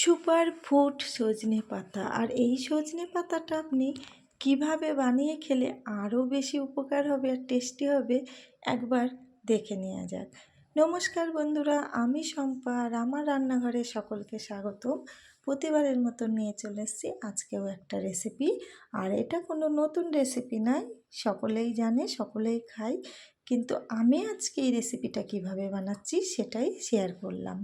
Super food সজনে পাতা। আর এই সজনে পাতাটা আপনি কীভাবে বানিয়ে খেলে আরও বেশি উপকার হবে আর টেস্টি হবে একবার দেখে নেওয়া যাক। নমস্কার বন্ধুরা, আমি শম্পা আর আমার রান্নাঘরে সকলকে স্বাগতম। প্রতিবারের মতো নিয়ে চলে এসেছি আজকেও একটা রেসিপি। আর এটা কোনো নতুন রেসিপি নয় সকলেই জানে, সকলেই খাই কিন্তু আমি আজকে এই রেসিপিটা কীভাবে বানাচ্ছি সেটাই শেয়ার করলাম।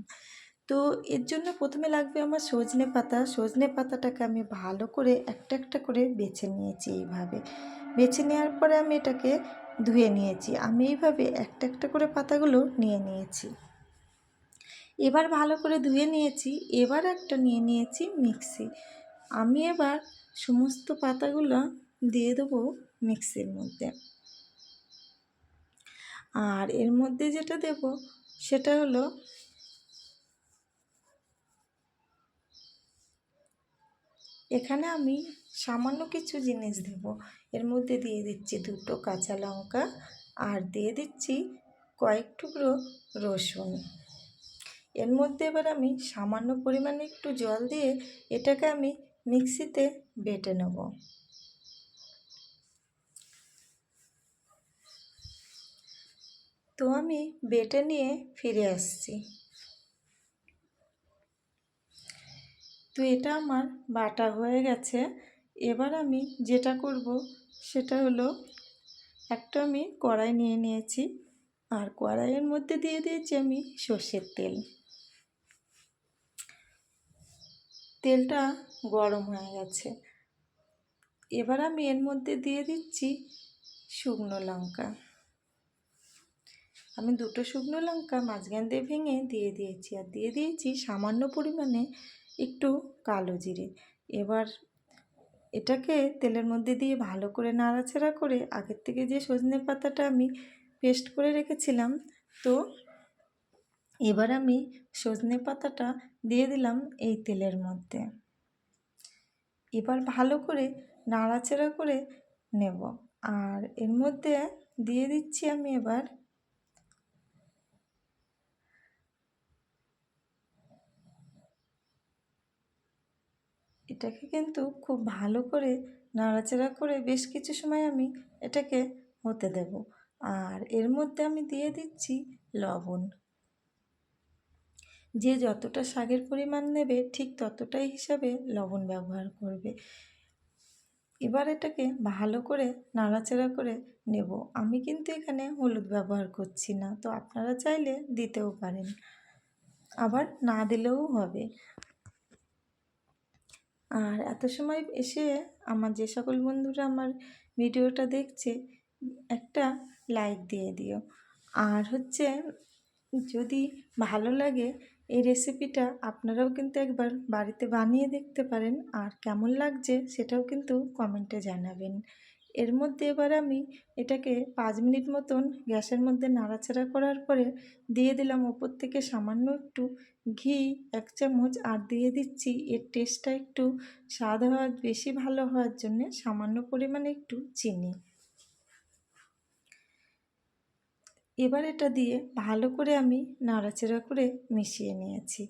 তো এর জন্য প্রথমে লাগবে আমার সজনে পাতা। সজনে পাতাটাকে আমি ভালো করে একটা একটা করে বেছে নিয়েছি এইভাবে। বেছে নেওয়ার পরে আমি এটাকে ধুয়ে নিয়েছি। আমি এইভাবে একটা একটা করে পাতাগুলো নিয়ে নিয়েছি। এবার ভালো করে ধুয়ে নিয়েছি। এবার একটা নিয়ে নিয়েছি মিক্সি। আমি এবার সমস্ত পাতাগুলো দিয়ে দেবো মিক্সির মধ্যে। আর এর মধ্যে যেটা দেব সেটা হলো এখানে আমি সামান্য কিছু জিনিস দেব। এর মধ্যে দিয়ে দিচ্ছি দুটো কাঁচা লঙ্কা আর দিয়ে দিচ্ছি কয়েক টুকরো রসুন। এর মধ্যে এবার আমি সামান্য পরিমাণে একটু জল দিয়ে এটাকে আমি মিক্সিতে বেটে নেব। তো আমি বেটে নিয়ে ফিরে আসছি। তো এটা আমার বাটা হয়ে গেছে। এবার আমি যেটা করব সেটা হলো একটা আমি কড়াই নিয়ে নিয়েছি। আর কড়াইয়ের মধ্যে দিয়ে দিয়েছি আমি সর্ষের তেল। তেলটা গরম হয়ে গেছে। এবার আমি এর মধ্যে দিয়ে দিচ্ছি শুকনো লঙ্কা। আমি দুটো শুকনো লঙ্কা মাঝখান দিয়ে ভেঙে দিয়ে দিয়েছি। আর দিয়ে দিয়েছি সামান্য পরিমাণে একটু কালো জিরে। এবার এটাকে তেলের মধ্যে দিয়ে ভালো করে নাড়াচাড়া করে আগের থেকে যে সজনে পাতাটা আমি পেস্ট করে রেখেছিলাম, তো এবার আমি সজনে পাতাটা দিয়ে দিলাম এই তেলের মধ্যে। এবার ভালো করে নাড়াচাড়া করে নেব। আর এর মধ্যে দিয়ে দিচ্ছি আমি এবার এটাকে কিন্তু খুব ভালো করে নাড়াচাড়া করে বেশ কিছু সময় আমি এটাকে হতে দেব। আর এর মধ্যে আমি দিয়ে দিচ্ছি লবণ। যে যতটা শাকের পরিমাণ নেবে ঠিক ততটাই হিসাবে লবণ ব্যবহার করবে। এবার এটাকে ভালো করে নাড়াচাড়া করে নেব। আমি কিন্তু এখানে হলুদ ব্যবহার করছি না, তো আপনারা চাইলে দিতেও পারেন। আবার না দিলেও হবে। আর এত সময় এসে আমার যে সকল বন্ধুরা আমার ভিডিওটা দেখছে, একটা লাইক দিয়ে দিও। আর হচ্ছে, যদি ভালো লাগে এই রেসিপিটা আপনারাও কিন্তু একবার বাড়িতে বানিয়ে দেখতে পারেন। আর কেমন লাগছে সেটাও কিন্তু কমেন্টে জানাবেন। এর মধ্যে এবার আমি এটাকে পাঁচ মিনিট মতন গ্যাসের মধ্যে নাড়াচাড়া করার পরে দিয়ে দিলাম ওপর থেকে সামান্য একটু ঘি, এক চামচ, আর দিয়ে দিচ্ছি এর টেস্টটা একটু স্বাদ হওয়ার বেশি ভালো হওয়ার জন্যে সামান্য পরিমাণে একটু চিনি। এবার এটা দিয়ে ভালো করে আমি নাড়াচাড়া করে মিশিয়ে নিয়েছি।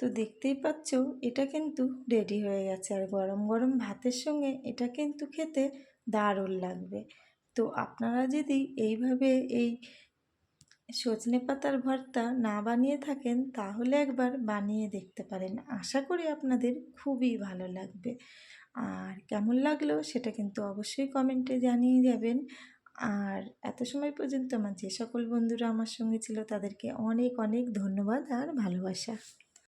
তো দেখতেই পাচ্ছ, এটা কিন্তু রেডি হয়ে গেছে। আর গরম গরম ভাতের সঙ্গে এটা কিন্তু খেতে দারুণ লাগবে। তো আপনারা যদি এইভাবে এই সজনে পাতার ভর্তা না বানিয়ে থাকেন, তাহলে একবার বানিয়ে দেখতে পারেন। আশা করি আপনাদের খুবই ভালো লাগবে। আর কেমন লাগল সেটা কিন্তু অবশ্যই কমেন্টে জানিয়ে যাবেন। আর এত সময় পর্যন্ত আমার যে সকল বন্ধুরা আমার সঙ্গে ছিল, তাদেরকে অনেক অনেক ধন্যবাদ আর ভালোবাসা।